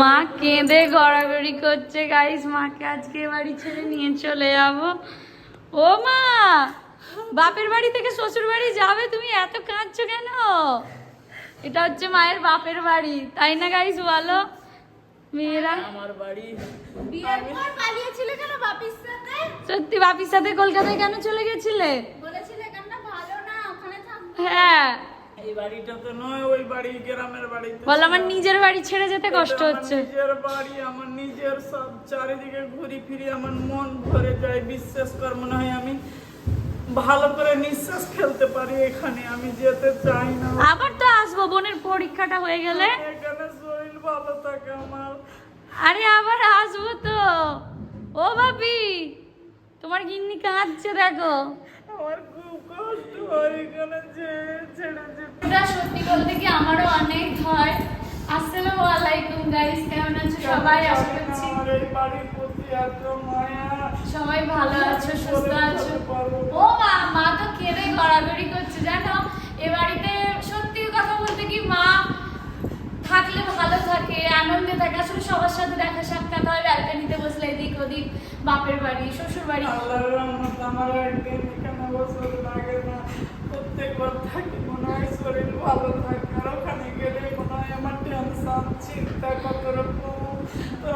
মা কেঁদে গড়াগড়ি করছে গাইস মাকে আজকে বাড়ি ছেড়ে নিয়ে চলে যাব। ও মা বাপের বাড়ি থেকে শ্বশুর বাড়ি যাবে? তুমি এত কাঁদছো কেন? এটা হচ্ছে মায়ের বাপের বাড়ি তাই না গাইস বলো। মেয়েরা? আমার বাড়ি। বিয়ের পর পালিয়েছিলে কেন বাপির সাথে? সত্যি বাপির সাথে কলকাতায় কেন চলে গেছিলে? বলেছিলে এখানটা ভালো না ওখানে থাকব। হ্যাঁ। বলো আমার নিজের বাড়ি ছেড়ে যেতে কষ্ট হচ্ছে। নিজের বাড়ি আমার নিজের সব চারিদিকে ঘুরি ফিরি আমার মন ভরে যায় বিশ্বাস কর মনে হয় আমি ভালো করে নিঃশ্বাস ফেলতে পারি এখানে আমি যেতে চাই না। আবার তো আসব বোনের পরীক্ষাটা হয়ে গেলে। এখানে শরীর ভালো থাকে আমার? আরে আবার আসব তো। ও বাপি তোমার গিন্নি কাঁদছে দেখো। আমার খুব কষ্ট হয় এখানে যে ছেড়ে যেতে। সত্যি বলতে কি আমারও অনেক ভয়? আসসালামু আলাইকুম গাইস কেমন আছো? সবাই আশা করছি সবাই ভালো আছো সুস্থ আছো? ও মা মা তো কেঁদে গড়াগড়ি করছে জানো? এ বাড়িতে সত্যি কথা বলতে কি মা থাকলে ভালো থাকে আনন্দে থাকে। আসলে সবার সাথে দেখা সাক্ষাৎ হয় ব্যালকানিতে বসলে এদিক ওদিক বাপের বাড়ি শ্বশুর বাড়ি বছর লাগে না। প্রত্যেকবার থাকি, মনে হয় শরীর ভালো থাকে। আর ওখানে গেলে মনে হয় আমার টেনশন চিন্তা কত রকম। তো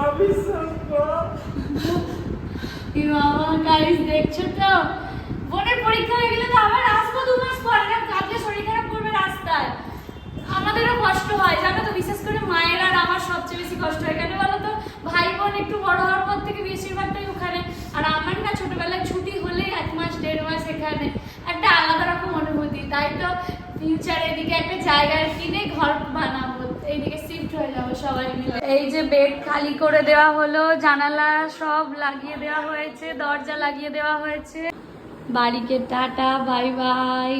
বোনের পরীক্ষা হয়ে তো আবার আসব দু মাস পরে। না শরীর খারাপ করবে রাস্তায়। আমাদেরও কষ্ট হয়, জানো তো? বিশেষ করে মায়ের আর আমার সবচেয়ে বেশি কষ্ট হয়। কেন বলো তো? ভাই বোন একটু বড় হওয়ার পর থেকে বেশিরভাগটাই ওখানে আর আমার না ছোটবেলায় ছুটি হলেই এক মাস, দেড় মাস এখানে একটা আলাদা রকম অনুভূতি। তাই তো ফিউচার এদিকে একটা জায়গা কিনে ঘর বানাবো, এইদিকে শিফট হয়ে যাব সবাই মিলে। এই যে বেড খালি করে দেওয়া হলো, জানালা সব লাগিয়ে দেওয়া হয়েছে, দরজা লাগিয়ে দেওয়া হয়েছে। বাড়িকে টাটা, বাই বাই।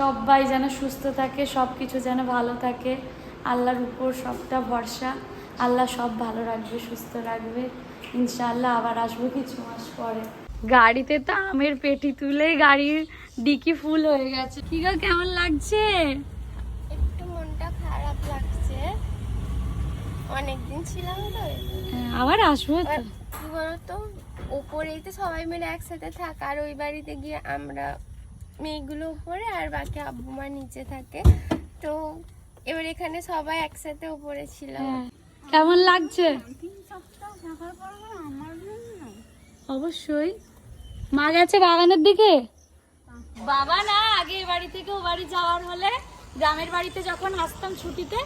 সবাই যেন সুস্থ থাকে সব কিছু যেন ভালো থাকে। আল্লাহর উপর সবটা ভরসা। আল্লাহ সব ভালো রাখবে সুস্থ রাখবে। ইনশাআল্লাহ আবার আসব কিছু মাস পরে। গাড়িতে তো আমের পেটি তুলেই গাড়ির ডিকি ফুল হয়ে গেছে। কি গো কেমন লাগছে? একটু মনটা খারাপ লাগছে। অনেকদিন ছিলাম তো। হ্যাঁ, আবার আসব কি বলতো ওপরেই তো সবাই মিলে একসাথে থাকা আর ওই বাড়িতে গিয়ে আমরা মেয়েগুলো উপরে আর বাকি আব্বু মা নিচে থাকে। তো এবার এখানে সবাই একসাথে উপরে ছিল। হ্যাঁ। কেমন লাগছে? অবশ্যই। মা গেছে বাগানের দিকে? বাবা না আগে বাড়ি থেকে ও বাড়ি যাওয়ার হলে গ্রামের বাড়িতে যখন আসতাম ছুটিতে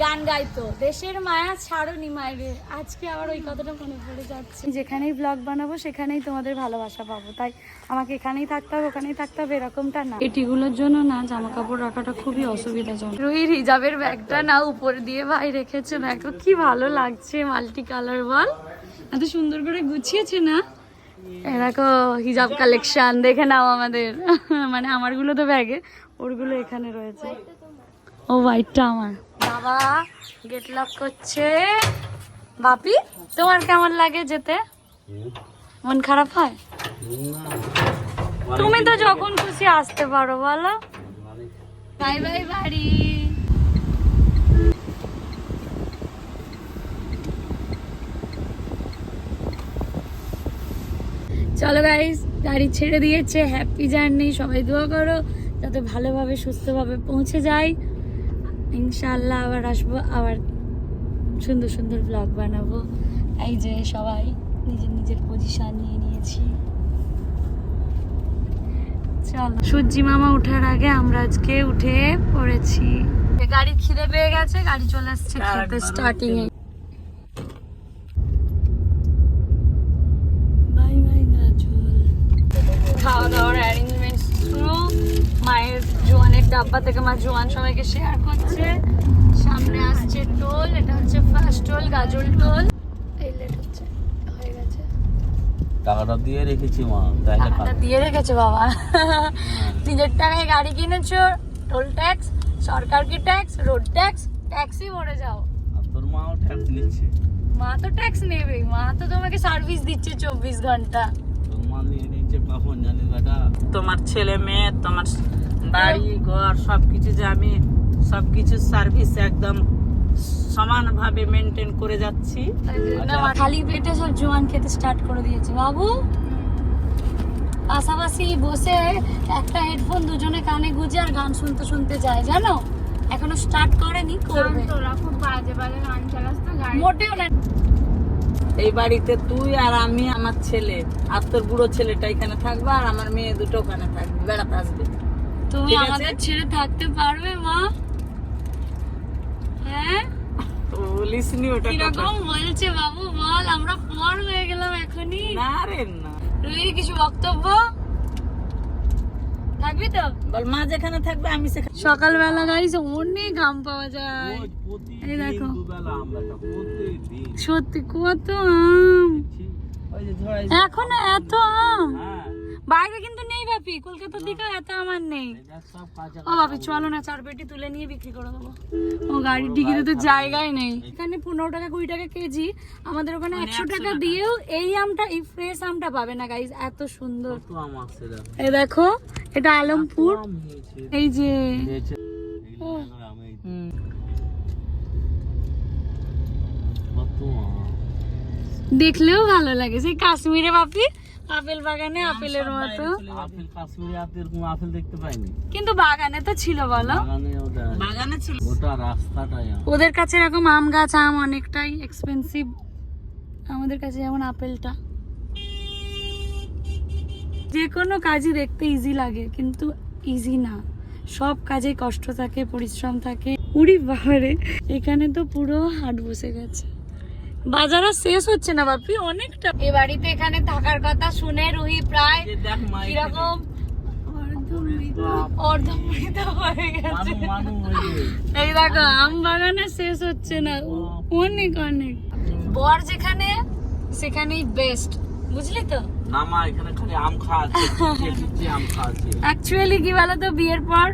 গান গাইতো। দেশের মায়া ছাড়ো মায়েরে। আজকে আবার ওই কথাটা মনে পড়ে যাচ্ছে। যেখানেই ব্লগ বানাবো সেখানেই তোমাদের ভালোবাসা পাবো। তাই আমাকে এখানেই থাকতে হবে ওখানেই থাকতে হবে এরকমটা না। এটিগুলোর জন্য না জামা কাপড় রাখাটা খুবই অসুবিধাজনক। ওই রিজার্ভের ব্যাগটা না উপর দিয়ে ভাই রেখেছে দেখো কি ভালো লাগছে মাল্টি কালার বল এত সুন্দর করে গুছিয়েছে না? এ দেখো হিজাব কালেকশন দেখে নাও আমাদের। মানে আমারগুলো তো ব্যাগে ওরগুলো এখানে রয়েছে। ও হোয়াইটটা আমার। বাবা গেট লক করছে। বাপি, তোমার কেমন লাগে যেতে? মন খারাপ হয়? তুমি তো যখন খুশি আসতে পারো, বলো। বাই বাই, বাড়ি। চলো গাইস গাড়ি ছেড়ে দিয়েছে হ্যাপি জার্নি সবাই দোয়া করো, যাতে ভালোভাবে, সুস্থভাবে পৌঁছে যাই। ইনশাআল্লাহ আবার আসব আবার সুন্দর সুন্দর ব্লগ বানাবো। এই যে সবাই নিজের নিজের পজিশন নিয়ে নিয়েছি। চলো সূর্যি মামা ওঠার আগে আমরা আজকে উঠে পড়েছি। গাড়ি খিদে পেয়ে গেছে গাড়ি চলে আসছে খেতে স্টার্টিং এ বাই বাই গাজল খাওয়া দাওয়ার অ্যারেঞ্জমেন্ট শুরু মায়ের ডাব্বা থেকে মা জোয়ান সবাইকে শেয়ার করছে। সামনে আসছে টোল এটা হচ্ছে ফার্স্ট টোল গাজল টোল। এই লেট হচ্ছে হয়ে গেছে। টাকাটা দিয়ে রেখেছি মা তাহলে টাকাটা দিয়ে রেখেছো বাবা। নিজের টাকায় গাড়ি কিনেছো টোল ট্যাক্স সরকারকে ট্যাক্স রোড ট্যাক্স ট্যাক্সই মরে যাও। তোর মাও ট্যাক্স নিচ্ছে। মা তো ট্যাক্স নেবেই মা তো তোমাকে সার্ভিস দিচ্ছে চব্বিশ ঘণ্টা। তোর নিয়ে নিচ্ছে কখন জানিস বেটা। তোমার ছেলে মেয়ে তোমার বাড়ি ঘর সবকিছু যে আমি সবকিছু সার্ভিস একদম সমানভাবে মেনটেন করে যাচ্ছি। খালি পেটে সব জোয়ান খেতে স্টার্ট করে দিয়েছে। বাবু পাশাপাশি বসে একটা হেডফোন দুজনে কানে গুজে আর গান শুনতে শুনতে যায় জানো? এখনও স্টার্ট করেনি করবে। খুব বাজে বাজে গান চালাস তো গাড়ি মোটেও না। এই বাড়িতে তুই আর আমি আমার ছেলে আর তোর বুড়ো ছেলেটা এখানে থাকবে আর আমার মেয়ে দুটো ওখানে থাকবে বেড়াতে আসবে। তুমি আমাদের ছেড়ে থাকতে পারবে মা। হ্যাঁ? তো বলিস নি ওটা। কীরকম বলছে বাবু বল আমরা পর হয়ে গেলাম এখনই। না রে না। রুই কিছু বক্তব্য? থাকবি তো? বল মা যেখানে থাকবে আমি সেখানে সকালবেলা গাইজ অনেক আম পাওয়া যায়। এই দেখো। সত্যি কত আম। এখন এত আম? হ্যাঁ, বাইরে কিন্তু নেই বাপি কলকাতার দিকে এত আমার নেই। ও বাপি চলো না চার পেটি তুলে নিয়ে বিক্রি করে দেবো। ও গাড়ির ডিগিতে তো জায়গাই নেই। এখানে পনেরো টাকা কুড়ি টাকা কেজি। আমাদের ওখানে একশো টাকা দিয়েও এই আমটা এই ফ্রেশ আমটা পাবে না গাইজ এত সুন্দর। আসছে দেখো। এই দেখো এটা আলমপুর। এই যে। দেখলেও ভালো লাগে। সেই কাশ্মীরে বাপি আপেল বাগানে আপেলের মতো। আপেল কাশ্মীরি আপেল কোনো আপেল দেখতে পাইনি। কিন্তু বাগানে তো ছিল বলো। বাগানে ওটা বাগানে ছিল। গোটা রাস্তাটাই ওদের কাছে এরকম আম গাছ আম অনেকটাই এক্সপেন্সিভ আমাদের কাছে যেমন আপেলটা। যে কোনো কাজই দেখতে ইজি লাগে কিন্তু ইজি না। সব কাজে কষ্ট থাকে পরিশ্রম থাকে। উড়ি বাহারে এখানে তো পুরো হাট বসে গেছে। বাজার আর শেষ হচ্ছে না বাপি অনেকটা। এ বাড়িতে এখানে থাকার কথা শুনে রুহি প্রায় কীরকম অর্ধমৃত। হয়ে গেছে। এই দেখো আম বাগানে শেষ হচ্ছে না। অনেক অনেক। বর যেখানে সেখানেই বেস্ট বুঝলি তো? না মা এখানে খালি আম খাওয়াচ্ছে পিছিয়ে পিছিয়ে আম খাওয়াচ্ছে অ্যাকচুয়ালি কি বলতো বিয়ের পর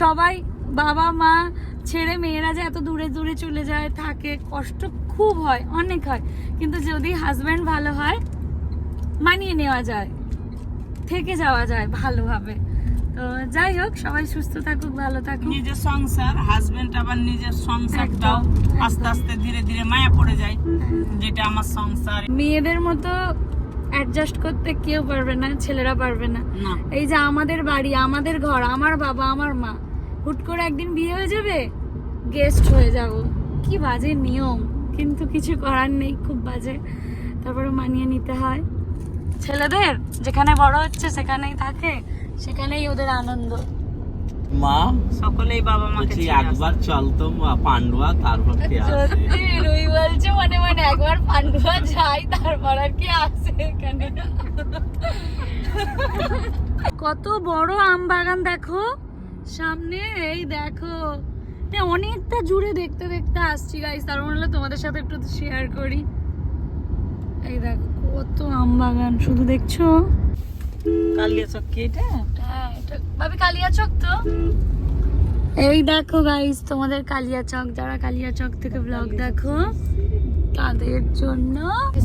সবাই বাবা মা ছেড়ে মেয়েরা যে এত দূরে দূরে চলে যায় থাকে কষ্ট খুব হয় অনেক হয়। কিন্তু যদি হাজব্যান্ড ভালো হয় মানিয়ে নেওয়া যায় থেকে যাওয়া যায় ভালোভাবে। তো যাই হোক সবাই সুস্থ থাকুক ভালো থাকুক। নিজের সংসার হাজবেন্ড আবার নিজের সংসারটাও আস্তে আস্তে ধীরে ধীরে মায়া পড়ে যায় যেটা আমার সংসার। মেয়েদের মতো অ্যাডজাস্ট করতে কেউ পারবে না ছেলেরা পারবে না। না। এই যে আমাদের বাড়ি আমাদের ঘর আমার বাবা আমার মা হুট করে একদিন বিয়ে হয়ে যাবে? গেস্ট হয়ে যাব। কি বাজে নিয়ম। কিন্তু কিছু করার নেই খুব বাজে। তারপরে মানিয়ে নিতে হয়। ছেলেদের যেখানে বড় হচ্ছে সেখানেই থাকে সেখানেই ওদের আনন্দ। মা সকলেই বাবা মাকে। একবার চলতো পান্ডুয়া তারপর কে আসে? সত্যি রুই বলছে মনে মনে একবার পান্ডুয়া যাই তারপর আর কি আসে এখানে? কত বড় আম বাগান দেখো। সামনে এই দেখো। অনেকটা জুড়ে দেখতে দেখতে আসছি গাইস তার মনে হলো তোমাদের সাথে একটু শেয়ার করি। এই দেখো কত আম বাগান শুধু দেখছ? কালিয়া চক্কি এটা? হ্যাঁ এটা ভাবি কালিয়াচক তো। এই দেখো গাইস তোমাদের কালিয়াচক যারা কালিয়াচক থেকে ব্লগ দেখো তাদের জন্য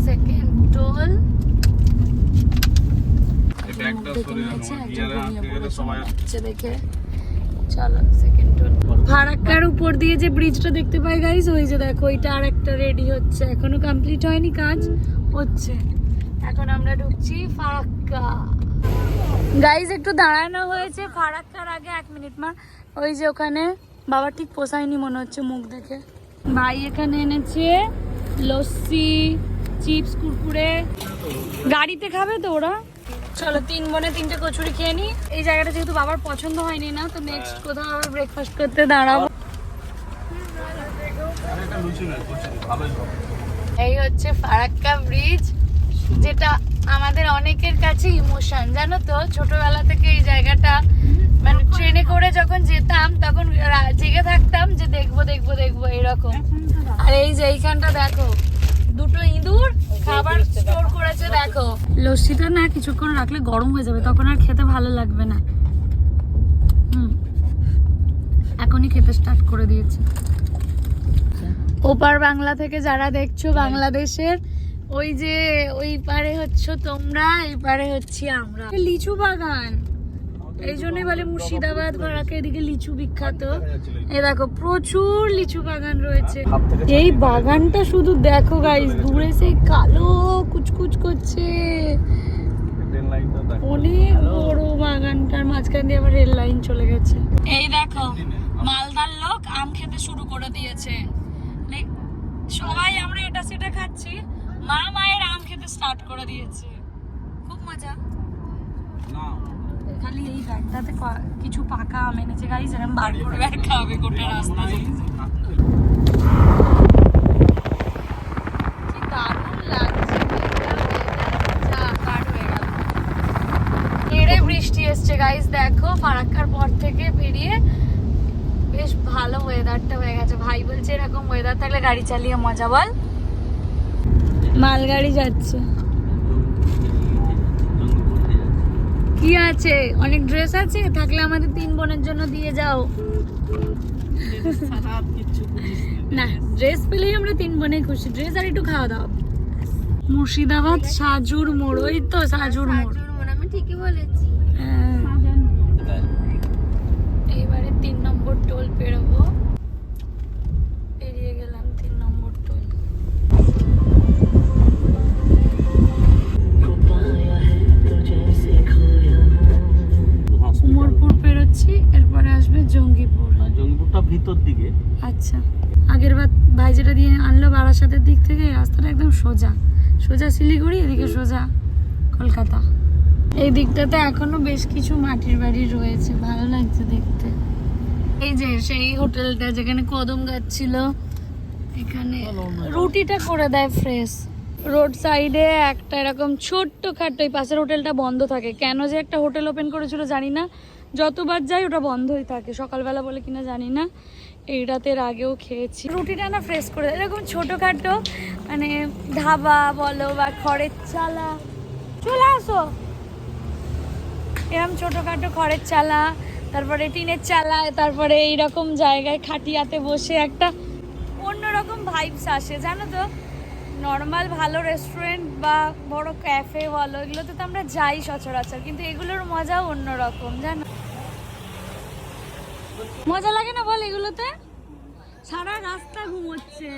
সেকেন্ড টোল দেখে। চলো সেকেন্ড টোল ফারাক্কার উপর দিয়ে যে ব্রিজটা দেখতে পাই গাইস ওই যে দেখো, ওইটা আর একটা রেডি হচ্ছে। এখনও কমপ্লিট হয়নি কাজ, হচ্ছে। এখন আমরা ঢুকছি ফারাক্কা। গাইজ একটু দাঁড়ানো হয়েছে ফারাক্কার আগে, এক মিনিট মা। ওই যে ওখানে, বাবা ঠিক পোষায়নি মনে হচ্ছে মুখ দেখে। ভাই এখানে এনেছে লস্যি, চিপস, কুরকুরে। গাড়িতে খাবে তো ওরা? চলো তিন বোনে তিনটে কচুরি খেয়ে নি। এই জায়গাটা যেহেতু বাবার পছন্দ হয়নি না তো নেক্সট কোথাও আবার ব্রেকফাস্ট করতে দাঁড়াবো। এই হচ্ছে ফারাক্কা ব্রিজ যেটা আমাদের অনেকের কাছে ইমোশন জানো তো? ছোটবেলা থেকে এই জায়গাটা মানে ট্রেনে করে যখন যেতাম তখন জেগে থাকতাম যে দেখব দেখব দেখব এরকম আর এই যে এইখানটা দেখো দুটো ইঁদুর খাবার স্টোর করেছে, দেখো। লস্যিটা না কিছুক্ষণ রাখলে গরম হয়ে যাবে, তখন আর খেতে ভালো লাগবে না। হুম। এখনই খেতে স্টার্ট করে দিয়েছি। ওপার বাংলা থেকে যারা দেখছ বাংলাদেশের, ওই যে ওই পারে হচ্ছে তোমরা, এই পারে হচ্ছি আমরা। লিচু বাগান। এই জন্যই বলে মুর্শিদাবাদ ফারাক্কা এদিকে লিচু বিখ্যাত। এই দেখো প্রচুর লিচু বাগান রয়েছে। এই বাগানটা শুধু দেখো গাইস দূরে সেই কালো কুচকুচ করছে। অনেক বড় বাগানটার মাঝখান দিয়ে আবার রেল লাইন চলে গেছে। এই দেখো মালদার লোক আম খেতে শুরু করে দিয়েছে। সবাই আমরা এটা সেটা খাচ্ছি। মা মায়ের আম খেতে স্টার্ট করে দিয়েছে। খুব মজা। না। খালি এই ব্যাগটাতে কিছু পাকা আম এনেছে। গাইজ এরকম বার করে আর খাবে গোটা রাস্তা বৃষ্টি এসছে গাইজ দেখো, ফারাক্কার পর থেকে বেরিয়ে বেশ ভালো ওয়েদারটা হয়ে গেছে। ভাই বলছে এরকম ওয়েদার থাকলে গাড়ি চালিয়ে মজা বল। মালগাড়ি যাচ্ছে। কি আছে? অনেক ড্রেস আছে, থাকলে আমাদের তিন বোনের জন্য দিয়ে যাও। না ড্রেস পেলেই আমরা তিন বোনে খুশি। ড্রেস আর একটু খাওয়া দাওয়া মুর্শিদাবাদ, সাজুর মোড়, ওই তো সাজুর মোড়, আমি ঠিকই বলেছি। বারাসাতের দিক থেকে এই রাস্তাটা একদম সোজা। সোজা শিলিগুড়ি, এদিকে সোজা কলকাতা। এই দিকটাতে এখনও বেশ কিছু মাটির বাড়ি রয়েছে, ভালো লাগছে দেখতে। এই যে সেই হোটেলটা যেখানে কদম গাছ ছিল, এখানে রুটিটা করে দেয় ফ্রেশ। রোড সাইডে একটা এরকম ছোট্ট খাট্ট এই পাশের হোটেলটা বন্ধ থাকে। কেন যে একটা হোটেল ওপেন করেছিল জানি না। যতবার যাই ওটা বন্ধই থাকে, সকালবেলা বলে কিনা জানি না। এই রাতের আগেও খেয়েছি। রুটিটা না ফ্রেশ করে এরকম ছোটোখাটো মানে ধাবা বলো বা খড়ের চালা। চলে আসো। এরকম ছোটোখাটো খড়ের চালা, তারপরে টিনের চালা, তারপরে এইরকম জায়গায় খাটিয়াতে বসে একটা অন্যরকম ভাইবস আসে। জানো তো নর্মাল ভালো রেস্টুরেন্ট বা বড় ক্যাফে বলো, এগুলোতে তো আমরা যাই সচরাচর, কিন্তু এগুলোর মজাও অন্যরকম, জানো? মজা লাগে না বল এগুলোতে? সারা রাস্তা ঘুমোচ্ছে।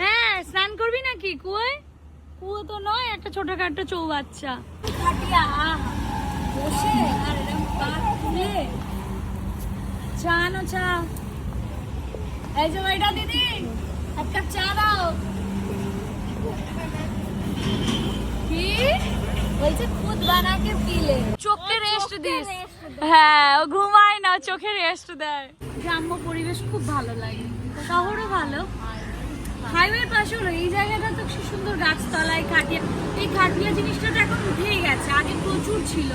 হ্যাঁ স্নান করবি নাকি কুয়োয়? কুয়ো তো নয়, একটা ছোটখাটো চৌবাচ্চা। বসে, আর চা এই যে দিদি চা দাও। কি? বলছে খুদ বানাকে পিলে। চোখে রেস্ট দিস। হ্যাঁ ও ঘুমায় না চোখে রেস্ট দেয়। গ্রাম্য পরিবেশ খুব ভালো লাগে। শহরও ভালো। হাইওয়ের পাশে হলো এই জায়গাটা তো কি সুন্দর গাছতলায় খাটিয়া এই খাটিয়া জিনিসটা তো এখন উঠেই গেছে আগে প্রচুর ছিল।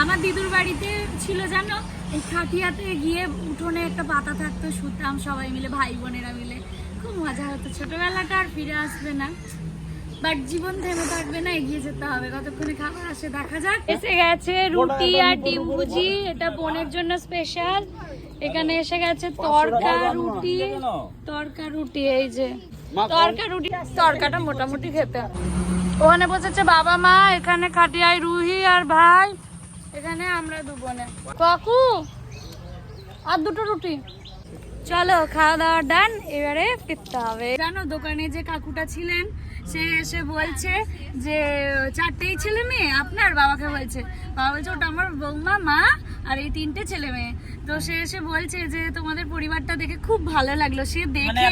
আমার দিদুর বাড়িতে ছিল জানো? এই খাটিয়াতে গিয়ে উঠোনে একটা পাতা থাকতো শুতাম সবাই মিলে ভাই বোনেরা মিলে। খুব মজা হতো। ছোটবেলাটা আর ফিরে আসবে না। বাট জীবন থেমে থাকবে না এগিয়ে যেতে হবে। কতক্ষণে খাবার আসে দেখা যাক। এসে গেছে রুটি আর ডিম ভুজি এটা বোনের জন্য স্পেশাল এখানে এসে গেছে তরকা রুটি। তরকা রুটি এই যে। তরকা রুটি তরকাটা মোটামুটি খেতে হবে। ওখানে বসেছে বাবা মা এখানে খাটিয়ায় রুহি আর ভাই। এখানে আমরা দু বোনে। কাকু আর দুটো রুটি। চলো খাওয়া দাওয়া ডান এবারে ফিরতে হবে। জানো দোকানে যে কাকুটা ছিলেন সে এসে বলছে যে চারটেই ছেলে মেয়ে? আপনার বাবাকে বলছে। বাবা বলছে ওটা আমার বৌমা মা আর এই তিনটে ছেলে মেয়ে। তো সে এসে বলছে যে তোমাদের পরিবারটা দেখে খুব ভালো লাগল। সে দেখে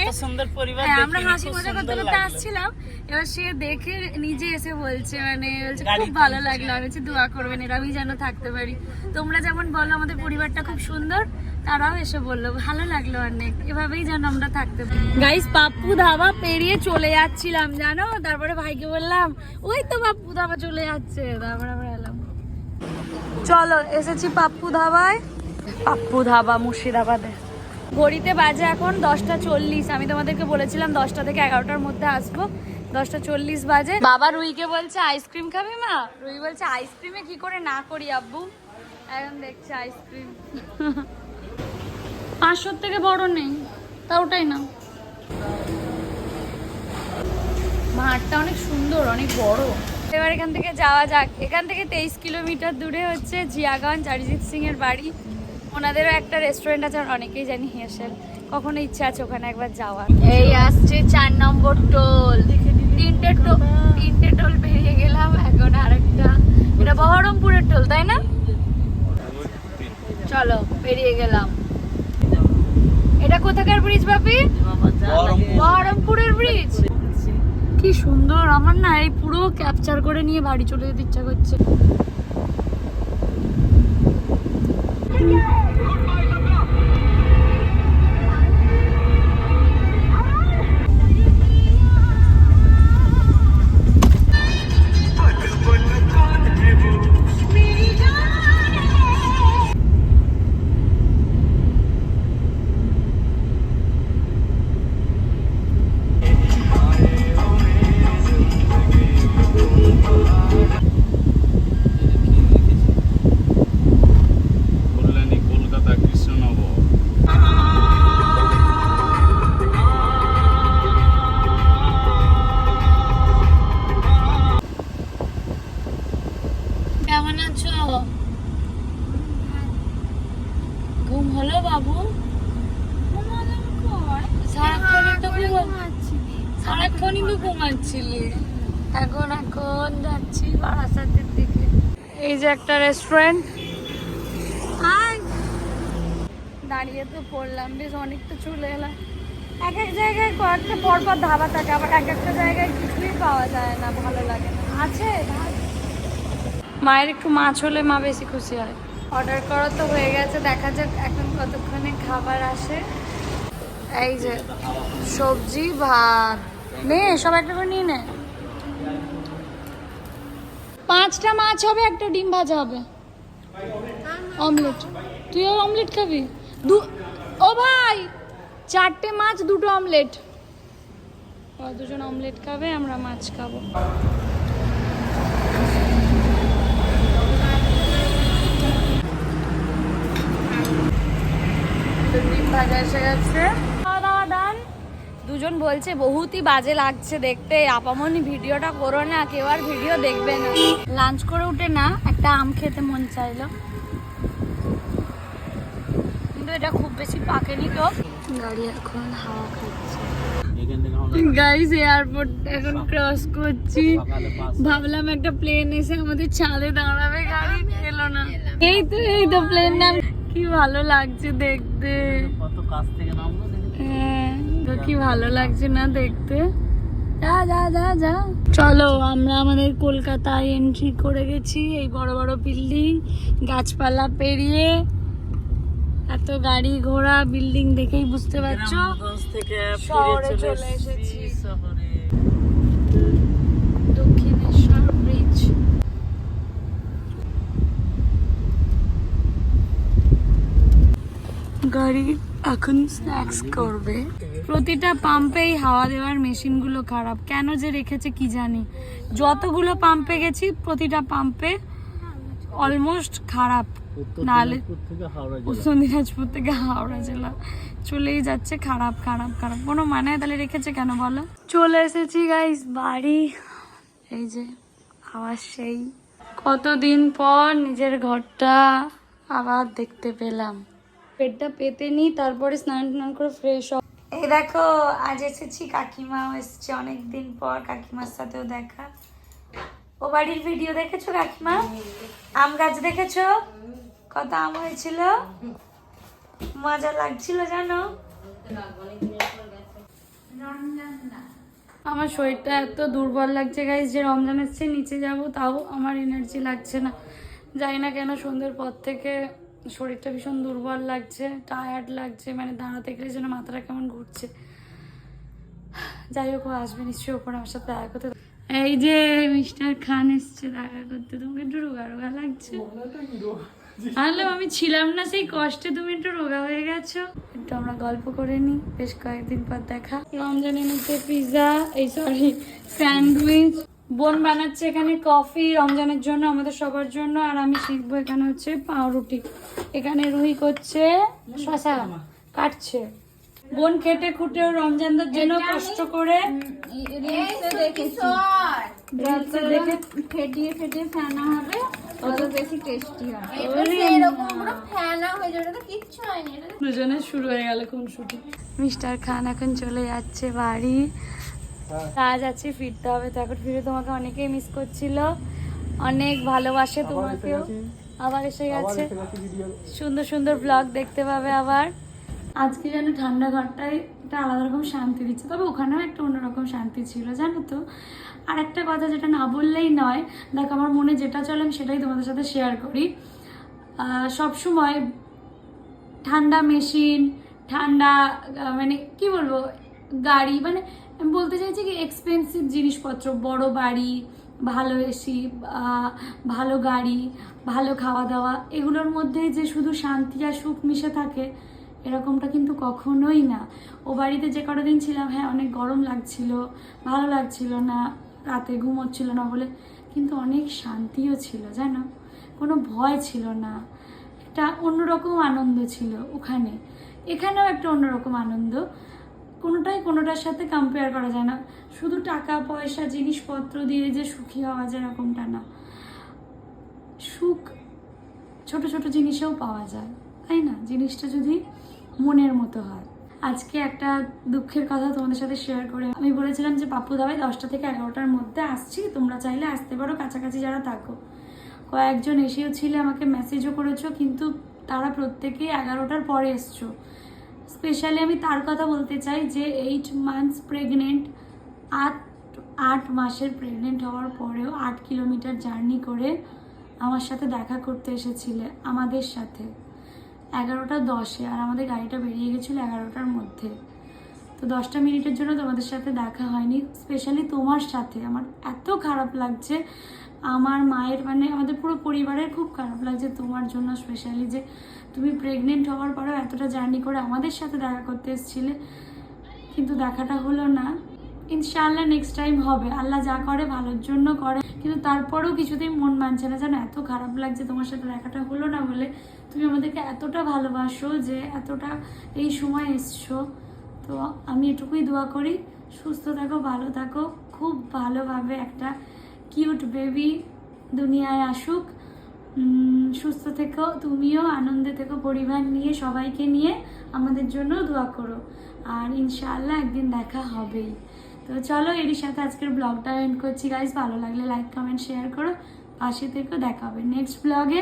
হ্যাঁ, আমরা হাসি মজা করতে করতে আসছিলাম। এবার সে দেখে নিজে এসে বলছে মানে বলছে খুব ভালো লাগল। আমি দোয়া করবেন এরা আমি যেন থাকতে পারি। তোমরা যেমন বলো আমাদের পরিবারটা খুব সুন্দর। তারাও এসে বলল, ভালো লাগল অনেক, এভাবেই যেন আমরা থাকতে গাইস পাপ্পু ধাবা পেরিয়ে চলে যাচ্ছিলাম, জানো? তারপরে ভাইকে বললাম, ওই তো পাপ্পু ধাবা চলে যাচ্ছে। তারপরে আমরা এলাম। চলো, এসেছি পাপ্পু ধাবায়। পাপ্পু ধাবা মুর্শিদাবাদে। ঘড়িতে বাজে এখন দশটা চল্লিশ। আমি তোমাদেরকে বলেছিলাম দশটা থেকে এগারোটার মধ্যে আসব। দশটা চল্লিশ বাজে। বাবা রুইকে বলছে আইসক্রিম খাবে মা? রুই বলছে আইসক্রিমে কি করে না করি আব্বু? এখন দেখছে আইসক্রিম পাঁচশোর থেকে বড় নেই, তা ওটাই না। মাঠটা অনেক সুন্দর, অনেক বড়। এবার এখান থেকে যাওয়া যাক। এখান থেকে তেইশ কিলোমিটার দূরে হচ্ছে জিয়াগঞ্জ, অরিজিৎ সিং এর বাড়ি। ওনাদেরও একটা রেস্টুরেন্ট আছে, আর অনেকেই জানি হেসেল। কখনো ইচ্ছা আছে ওখানে একবার যাওয়ার। এই আসছে চার নম্বর টোল। তিনটে টোল তিনটে টোল পেরিয়ে গেলাম, এখন আরেকটা। এটা বহরমপুরের টোল, তাই না? চলো, পেরিয়ে গেলাম। এটা কোথাকার ব্রিজ বাপি? বহরমপুরের ব্রিজ কি সুন্দর আমার না এই পুরো ক্যাপচার করে নিয়ে বাড়ি চলে যেতে ইচ্ছা করছে। সারাক্ষণই তো ঘুমাচ্ছিলি। এখন এখন যাচ্ছি বারাসাতের দিকে। এই যে একটা রেস্টুরেন্ট দাঁড়িয়ে তো পড়লাম বেশ অনেক তো চলে এলাম। এক এক জায়গায় কয়েকটা পরপর ধাবা থাকে আবার এক একটা জায়গায় কিছুই পাওয়া যায় না ভালো লাগে না। আছে মায়ের একটু মাছ হলে মা বেশি খুশি হয়। অর্ডার করা তো হয়ে গেছে দেখা যাক এখন কতক্ষণে খাবার আসে। এই যে সবজি ভাত। নে, সব একটা করে নিয়ে নে। পাঁচটা মাছ হবে, একটা ডিম ভাজা হবে। অমলেট। তুইও অমলেট খাবি? দু, ও ভাই, চারটে মাছ, দুটো অমলেট। ওরা দুজন অমলেট খাবে, আমরা মাছ খাব। ডিম ভাজা এসে গেছে। দুজন বলছে বহুতই বাজে লাগছে দেখতে। আপামনি ভিডিওটা করো না কেউ আর ভিডিও দেখবে না। লাঞ্চ করে উঠে না একটা আম খেতে মন চাইলো। কিন্তু এটা খুব বেশি পাকেনি তো। গাড়ি এখন হাওয়া খাচ্ছে। গাইস এয়ারপোর্ট এখন ক্রস করছি। ভাবলাম একটা প্লেন এসে আমাদের ছাদে দাঁড়াবে গাড়ি এলো না। এই তো এই তো প্লেন নাম। কি ভালো লাগছে দেখতে। কত কাছ থেকে নামলো দেখি কি ভালো লাগছে না দেখতে? যা যা যা যা। চলো আমরা আমাদের কলকাতায় এন্ট্রি করে গেছি এই বড় বড় বিল্ডিং গাছপালা পেরিয়ে। এত গাড়ি ঘোড়া বিল্ডিং দেখেই বুঝতে পারছ? শহরে চলে এসেছি। শহরে। দক্ষিণেশ্বর ব্রিজ গাড়ি এখন স্ন্যাক্স করবে। প্রতিটা পাম্পেই হাওয়া দেওয়ার মেশিনগুলো খারাপ। কেন যে রেখেছে কি জানি। যতগুলো পাম্পে গেছি প্রতিটা পাম্পে অলমোস্ট খারাপ। নালে দিনাজপুর থেকে হাওড়া জেলা। উত্তর দিনাজপুর থেকে হাওড়া জেলা। চলেই যাচ্ছে খারাপ খারাপ খারাপ। কোনো মানে তাহলে রেখেছে কেন বলো? চলে এসেছি গাইস বাড়ি। এই যে আবার সেই। কতদিন পর নিজের ঘরটা আবার দেখতে পেলাম। পেটটা পেতে নি তারপরে স্নান টান করে ফ্রেশ এই দেখো, আজ এসেছি, কাকিমাও এসেছে অনেক দিন পর, কাকিমার সাথেও দেখা। ও বাড়ির ভিডিও দেখেছ, কাকিমা? আম গাছ দেখেছ? কত আম হয়েছিল? মজা লাগছিল জানো? আমার শরীরটা এত দুর্বল লাগছে গাইজ যে রমজান এসছে নিচে যাব, তাও আমার এনার্জি লাগছে না। জানি না কেন সন্ধ্যের পর থেকে শরীরটা ভীষণ দুর্বল লাগছে টায়ার্ড লাগছে মানে দাঁড়াতে গেলে যেন মাথাটা কেমন ঘুরছে। যাই হোক, ও আসবে নিশ্চয়ই ওপরে আমার সাথে দেখা করতে। এই যে মিস্টার খান এসছে দেখা করতে, তোমাকে একটু রোগা রোগা লাগছে? আনলাম আমি ছিলাম না, সেই কষ্টে তুমি একটু রোগা হয়ে গেছো। একটু আমরা গল্প করে নিই বেশ কয়েকদিন পর দেখা। রমজান এনেছে পিৎজা এই সরি স্যান্ডউইচ বোন বানাচ্ছে এখানে কফি রমজানের জন্য আমাদের সবার জন্য আর আমি শিখব এখানে হচ্ছে পাউরুটি। এখানে রুহি করছে শশা কাটছে। বোন খেটে খুঁটে রমজানদের জন্য কষ্ট করে দেখে ফেটিয়ে ফেটিয়ে ফেনা হবে দুজনে শুরু হয়ে গেল কোন শুটে মিস্টার খান এখন চলে যাচ্ছে বাড়ি। কাজ আছে ফিরতে হবে। তো এখন ফিরে তোমাকে অনেকেই মিস করছিল। অনেক ভালোবাসে তোমাকেও। আবার এসে গেছে। সুন্দর সুন্দর ব্লগ দেখতে পাবে আবার। আজকে যেন ঠান্ডা ঘরটায় একটা আলাদা রকম শান্তি দিচ্ছে। তবে ওখানেও একটা অন্যরকম শান্তি ছিল জানো তো? আর একটা কথা যেটা না বললেই নয় দেখ আমার মনে যেটা চলে আমি সেটাই তোমাদের সাথে শেয়ার করি। সব সময় ঠান্ডা মেশিন ঠান্ডা মানে কি বলব? গাড়ি মানে আমি বলতে চাইছি কি এক্সপেন্সিভ জিনিসপত্র, বড় বাড়ি, ভালো এসি ভালো গাড়ি, ভালো খাওয়া দাওয়া এগুলোর মধ্যে যে শুধু শান্তি আর সুখ মিশে থাকে, এরকমটা কিন্তু কখনোই না। ও বাড়িতে যে কটা দিন ছিলাম হ্যাঁ অনেক গরম লাগছিল, ভালো লাগছিল না, রাতে ঘুমোচ্ছিল না বলে, কিন্তু অনেক শান্তিও ছিল, জানো? কোনো ভয় ছিল না। একটা অন্যরকম আনন্দ ছিল ওখানে। এখানেও একটা অন্যরকম আনন্দ। কোনোটাই কোনোটার সাথে কম্পেয়ার করা যায় না। শুধু টাকা, পয়সা, জিনিসপত্র দিয়ে যে সুখী হওয়া যায় এরকমটা না। সুখ ছোট ছোট জিনিসেও পাওয়া যায়, তাই না? জিনিসটা যদি মনের মতো হয়। আজকে একটা দুঃখের কথা তোমাদের সাথে শেয়ার করে আমি বলেছিলাম যে, পাপ্পু দাবাই দশটা থেকে এগারোটার মধ্যে আসছি। তোমরা চাইলে আসতে পারো, কাছাকাছি যারা থাকো। কয়েকজন এসেও ছিলে, আমাকে মেসেজও করেছ, কিন্তু তারা প্রত্যেকেই এগারোটার পরে এসছো। স্পেশালি আমি তার কথা বলতে চাই যে এইট মান্থস প্রেগনেন্ট আট আট মাসের প্রেগনেন্ট হওয়ার পরেও আট কিলোমিটার জার্নি করে আমার সাথে দেখা করতে এসেছিলে, আমাদের সাথে। এগারোটা দশে আর আমাদের গাড়িটা বেরিয়ে গেছিল এগারোটার মধ্যে। তো দশটা মিনিটের জন্য তোমাদের সাথে দেখা হয়নি। স্পেশালি তোমার সাথে। আমার এত খারাপ লাগছে। আমার মায়ের মানে আমাদের পুরো পরিবারের খুব খারাপ লাগছে তোমার জন্য স্পেশালি যে তুমি প্রেগনেন্ট হওয়ার পরেও এতটা জার্নি করে আমাদের সাথে দেখা করতে এসেছিলে, কিন্তু দেখাটা হলো না। ইনশাআল্লাহ নেক্সট টাইম হবে। আল্লাহ যা করে, ভালোর জন্য করে। কিন্তু তারপরেও কিছুতেই মন মানছে না জানো এত খারাপ লাগছে তোমার সাথে দেখাটা হলো না বলে। তুমি আমাদেরকে এতটা ভালোবাসো যে এতটা এই সময় এসছো। তো আমি এটুকুই দোয়া করি, সুস্থ থাকো, ভালো থাকো। খুব ভালোভাবে একটা কিউট বেবি দুনিয়ায় আসুক। সুস্থ থেকো, তুমিও আনন্দে থেকো, পরিবার নিয়ে, সবাইকে নিয়ে আমাদের জন্য দোয়া করো। আর ইনশাআল্লাহ একদিন দেখা হবেই তো চলো, এরই সাথে আজকের ব্লগটা এন্ড করছি। গাইজ ভালো লাগলে লাইক কমেন্ট শেয়ার করো। পাশে থেকেও দেখা হবে। নেক্সট ব্লগে